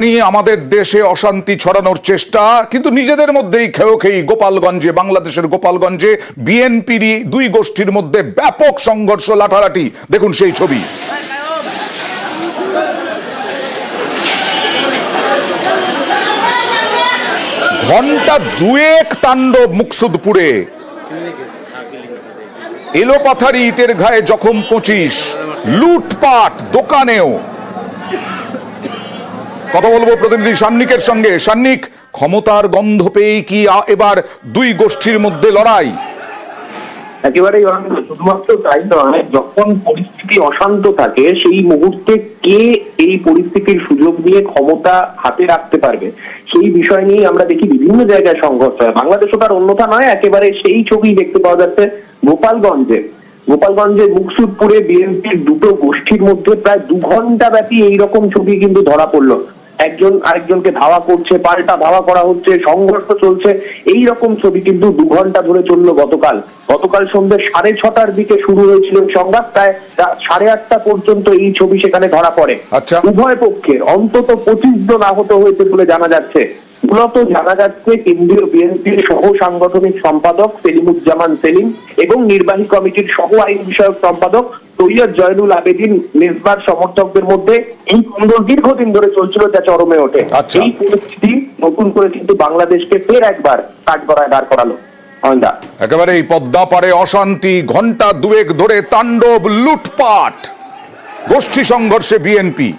নিয়ে আমাদের দেশে অশান্তি ছড়ানোর চেষ্টা, কিন্তু নিজেদের মধ্যেই খেয়েও খেয়েই গোপালগঞ্জে, বাংলাদেশের গোপালগঞ্জে বিএনপির দুই গোষ্ঠীর মধ্যে ব্যাপক সংঘর্ষ, লাঠালাঠি। দেখুন সেই ছবি। ঘণ্টা দুয়েক তাণ্ডব মুকসুদপুরে। এলোপাথারি ইটের ঘায়ে জখম পঁচিশ। লুটপাট দোকানেও। কথা বলব প্রতিনিধি সান্নিকের সঙ্গে। সান্নিক, ক্ষমতার গন্ধ পেয়ে কি এবার দুই গোষ্ঠীর মধ্যে লড়াই? একেবারেই শুধুমাত্র তাই নয়, যখন পরিস্থিতি অশান্ত থাকে, সেই মুহূর্তে কে এই পরিস্থিতির সুযোগ নিয়ে ক্ষমতা হাতে রাখতে পারবে? সেই বিষয় নিয়ে আমরা দেখি বিভিন্ন জায়গায় সংঘর্ষ হয়। বাংলাদেশও তার অন্যথা নয়, একেবারে সেই ছবি দেখতে পাওয়া যাচ্ছে গোপালগঞ্জে। গোপালগঞ্জের মুকসুদপুরে বিএনপির দুটো গোষ্ঠীর মধ্যে প্রায় দু ঘণ্টা ব্যাপী এইরকম ছবি কিন্তু ধরা পড়ল। একজন আরেকজনকে ধাওয়া করছে পাল্টা ধাওয়া করা হচ্ছে সংঘর্ষ চলছে এই রকম ছবি কিন্তু দু ঘণ্টা ধরে চলল গতকাল। গতকাল সন্ধ্যে সাড়ে ছটার দিকে শুরু হয়েছিল সংঘাত প্রায় সাড়ে আটটা পর্যন্ত এই ছবি সেখানে ধরা পড়ে। আচ্ছা। উভয় পক্ষের অন্তত পঁচিশ জন আহত হয়েছে বলে জানা যাচ্ছে। মূলত জানা যাচ্ছে কেন্দ্রীয় বিএনপির সহ সাংগঠনিক সম্পাদক সেলিমুজ্জামান সেলিম এবং নির্বাহী কমিটির সহ আইন বিষয়ক সম্পাদক সৈয়দ জয়নুল আবেদিন মেজবার সমর্থকদের মধ্যে এই দ্বন্দ্ব দীর্ঘদিন ধরে চলছিল যা চরমে ওঠে। আচ্ছা। এই পরিস্থিতি নতুন করে কিন্তু বাংলাদেশকে ফের একবার কাঠগড়ায় দাঁড় করালো। একেবারে এই পদ্মা পারে অশান্তি ঘণ্টা দুয়েক ধরে তাণ্ডব লুটপাট। গোষ্ঠী সংঘর্ষে বিএনপি।